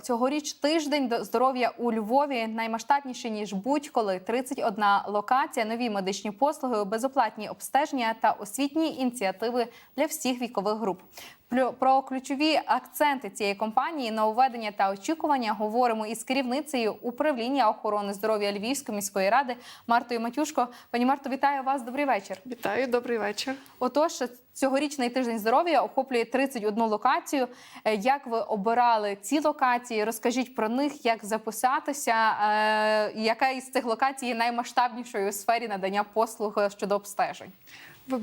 цьогоріч тиждень до- здоров'я у Львові наймасштабніший ніж будь-коли. 31 локація, нові медичні послуги, безоплатні обстеження та освітні ініціативи для всіх вікових груп. Про ключові акценти цієї компанії, нововведення та очікування говоримо із керівницею управління охорони здоров'я Львівської міської ради Мартою Матюшко. Пані Марто, вітаю вас. Добрий вечір. Вітаю, добрий вечір. Отож, цьогорічний тиждень здоров'я охоплює 31 локацію. Е, Як ви обирали ці локації? Розкажіть про них, як записатися, е, яка із цих локацій є наймасштабнішою у сфері надання послуг щодо обстежень? Ви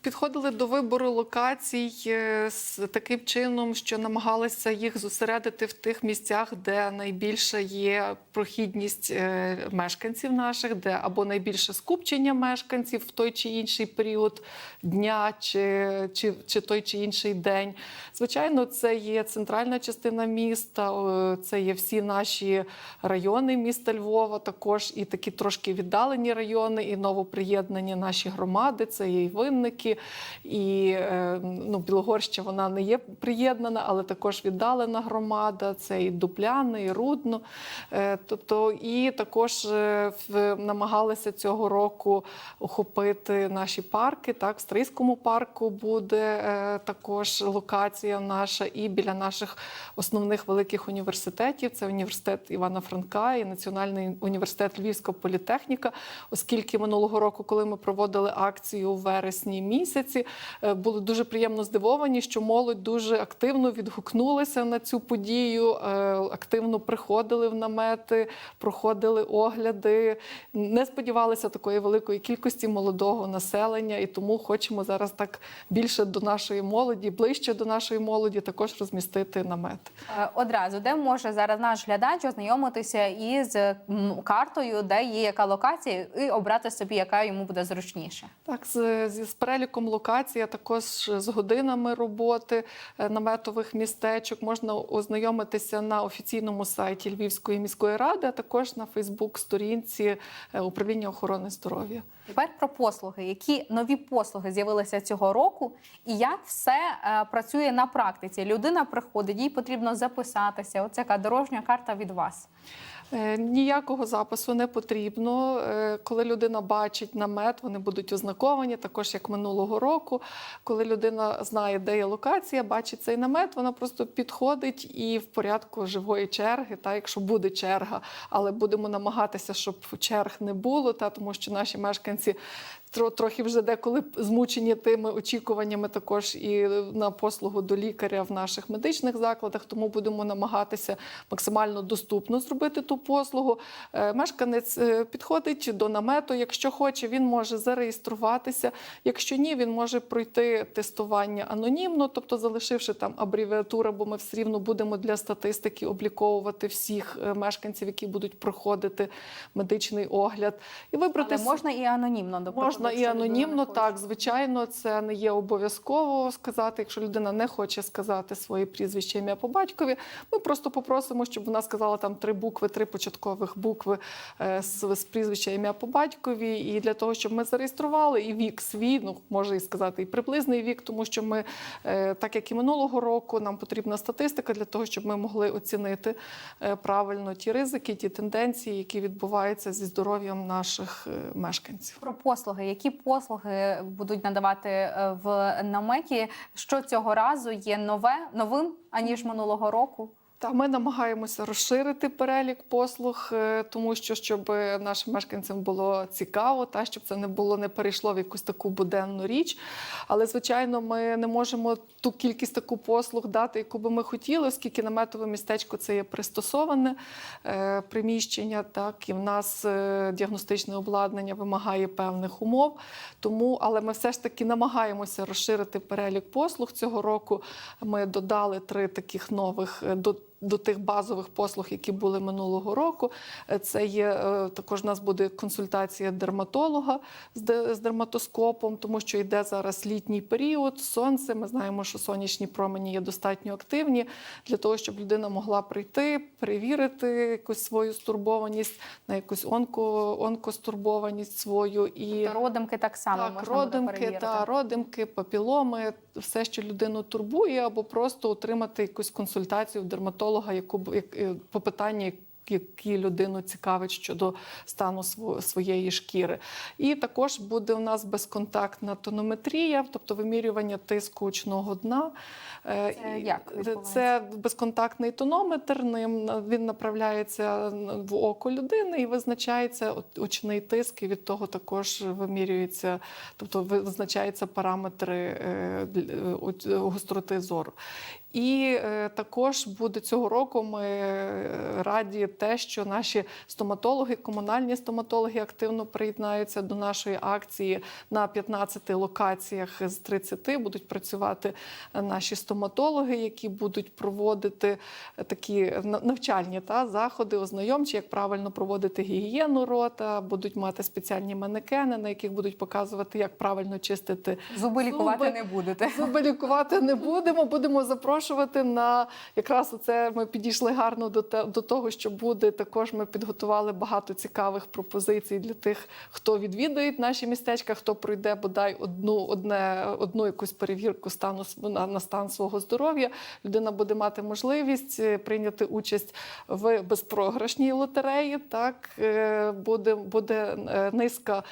підходили до вибору локацій е, з таким чином, що намагалися їх зосередити в тих місцях, де найбільша є прохідність е, мешканців наших, де або найбільше скупчення мешканців в той чи інший період дня, чи, чи, чи той чи інший день. Звичайно, це є центральна частина міста, це є всі наші райони міста Львова, також і такі трошки віддалені райони, і новоприєднані наші громади. Це є і винники, і е, ну, Білогорща вона не є приєднана, але також віддалена громада. Це і Дупляни, і Рудно. Е, Тобто, і також е, намагалися цього року охопити наші парки. Так, в Стрийському парку буде також локація наша, і біля наших основних великих університетів це університет Івана Франка і Національний університет Львівська політехніка, оскільки минулого року, коли ми проводили акцію у вересні місяці, е, були дуже приємно здивовані, що молодь дуже активно відгукнулася на цю подію, е, активно приходили в намети, проходили огляди. Не сподівалися такої великої кількості молодого населення, і тому хочемо зараз так більше до нашої молоді, ближче до нашої молоді, також розмістити намет. Е, Одразу, де може зараз наш глядач ознайомитися із картою, де є яка локація, і обрати собі, яка йому буде зручніше. Так, з, з, переліком локацій, а також з годинами роботи е, наметових містечок можна ознайомитися на офіційному сайті Львівської міської ради, а також на Фейсбук-сторінці е, управління охорони здоров'я. Тепер про послуги. Які нові послуги з'явилися цього року, і як все е, працює на практиці? Людина приходить, їй потрібно записатися. Оце дорожня карта від вас. Е, Ніякого запису не потрібно. Е, Коли людина бачить намет, вони будуть ознаковані, також як минулого року. Коли людина знає, де є локація, бачить цей намет, вона просто підходить і в порядку живої черги, та якщо буде черга, але будемо намагатися, щоб черг не було, та тому що наші мешканці. Тро- Трохи вже деколи змучені тими очікуваннями, також і на послугу до лікаря в наших медичних закладах. Тому будемо намагатися максимально доступно зробити ту послугу. Е, Мешканець е, підходить до намету. Якщо хоче, він може зареєструватися. Якщо ні, він може пройти тестування анонімно, тобто залишивши там абревіатуру, бо ми все рівно будемо для статистики обліковувати всіх е, мешканців, які будуть проходити медичний огляд, і вибрати Але можна і анонімно до Можна і анонімно, так звичайно, це не є обов'язково сказати. Якщо людина не хоче сказати своє прізвище, ім'я по батькові, ми просто попросимо, щоб вона сказала там три букви, три початкових букви е, з, з прізвища ім'я по батькові. І для того, щоб ми зареєстрували і вік свій, ну може і сказати, і приблизний вік, тому що ми, е, так як і минулого року, нам потрібна статистика для того, щоб ми могли оцінити е, правильно ті ризики, ті тенденції, які відбуваються зі здоров'ям наших мешканців. Про послуги, які послуги будуть надавати е, в наметі? Що цього разу є нове новим аніж минулого року? Та ми намагаємося розширити перелік послуг, е, тому що щоб нашим мешканцям було цікаво, та щоб це не було не перейшло в якусь таку буденну річ. Але звичайно, ми не можемо ту кількість таку послуг дати, яку би ми хотіли, оскільки наметове містечко це є пристосоване е, приміщення. Так і в нас е, діагностичне обладнання вимагає певних умов. Тому, але ми все ж таки намагаємося розширити перелік послуг цього року. Ми додали три таких нових до до тих базових послуг, які були минулого року. Е, Це є е, також у нас буде консультація дерматолога з де- з дерматоскопом, тому що йде зараз літній період, сонце. Ми знаємо, що сонячні промені є достатньо активні для того, щоб людина могла прийти, перевірити якусь свою стурбованість на якусь онко, онкостурбованість свою і Та родимки так само так, можна буде перевірити. та родимки, папіломи, все, що людину турбує, або просто отримати якусь консультацію дерматолога, яку як, е, по питанні, які людину цікавить щодо стану своєї шкіри. І також буде у нас безконтактна тонометрія, тобто вимірювання тиску очного дна. Е, Це як? Це безконтактний тонометр. Ним він направляється в око людини і визначається очний тиск, і від того також вимірюється, тобто визначаються параметри е, е, от- гостроти зору. І е, також буде цього року. Ми е, раді те, що наші стоматологи, комунальні стоматологи активно приєднаються до нашої акції на 15 локаціях з 30 будуть працювати е, наші стоматологи, які будуть проводити такі на- навчальні та заходи, ознайомчі, як правильно проводити гігієну рота, будуть мати спеціальні манекени, на яких будуть показувати, як правильно чистити Зуби лікувати не будете. Зуби лікувати не будемо. Будемо запрошувати на якраз оце. Ми підійшли гарно до те до того, що буде. Також ми підготували багато цікавих пропозицій для тих, хто відвідує наші містечка, хто пройде бодай одну одне одну якусь перевірку стану на, на стан свого здоров'я. Людина буде мати можливість е, прийняти участь в безпрограшній лотереї. Так Е, буде, буде е, низка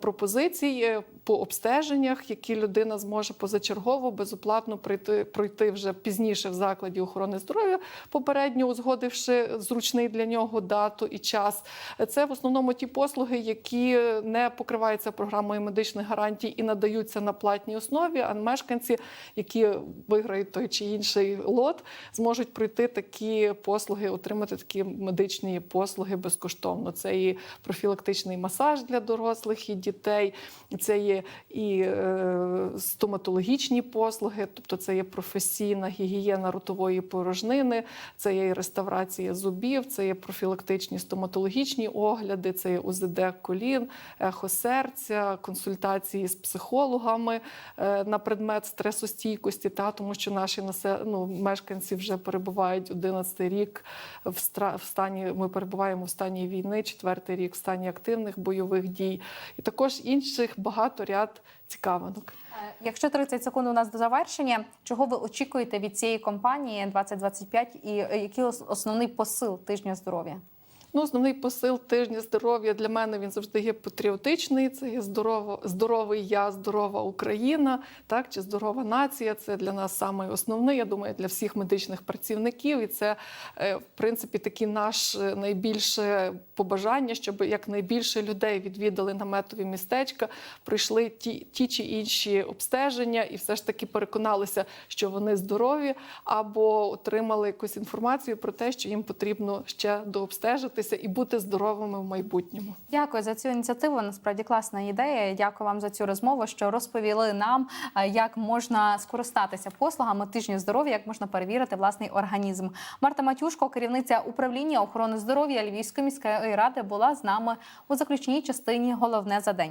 пропозицій по обстеженнях, які людина зможе позачергово безоплатно пройти, пройти вже пізніше в закладі охорони здоров'я, попередньо узгодивши зручний для нього дату і час. Це в основному ті послуги, які не покриваються програмою медичних гарантій і надаються на платній основі. А мешканці, які виграють той чи інший лот, зможуть пройти такі послуги, отримати такі медичні послуги безкоштовно. Це і профілактичний масаж для дорослих і дітей, це є і е, стоматологічні послуги, тобто це є професійна гігієна ротової порожнини, це є і реставрація зубів, це є профілактичні стоматологічні огляди, це є УЗД колін, ехо серця, консультації з психологами е, на предмет стресостійкості, та тому що наші ну, мешканці вже перебувають 11 рік в стра- в стані. Ми перебуваємо в стані війни, четвертий рік в стані активних бойових дій, і також інших багато ряд цікавинок. Е, Якщо 30 секунд у нас до завершення, чого ви очікуєте від цієї компанії 2025 і е, який ос- основний посил тижня здоров'я? Ну, основний посил тижня здоров'я для мене він завжди є патріотичний. Це є здорово, здоровий я, здорова Україна, так чи здорова нація. Це для нас саме основне. Я думаю, для всіх медичних працівників. І це, е, в принципі, такі наше найбільше побажання, щоб якнайбільше людей відвідали наметові містечка, пройшли ті, ті чи інші обстеження, і все ж таки переконалися, що вони здорові, або отримали якусь інформацію про те, що їм потрібно ще дообстежитися і бути здоровими в майбутньому. Дякую за цю ініціативу. Насправді класна ідея. Дякую вам за цю розмову, що розповіли нам, е, як можна скористатися послугами тижню здоров'я, як можна перевірити власний організм. Марта Матюшко, керівниця управління охорони здоров'я Львівської міської ради, була з нами у заключній частині. Головне за день.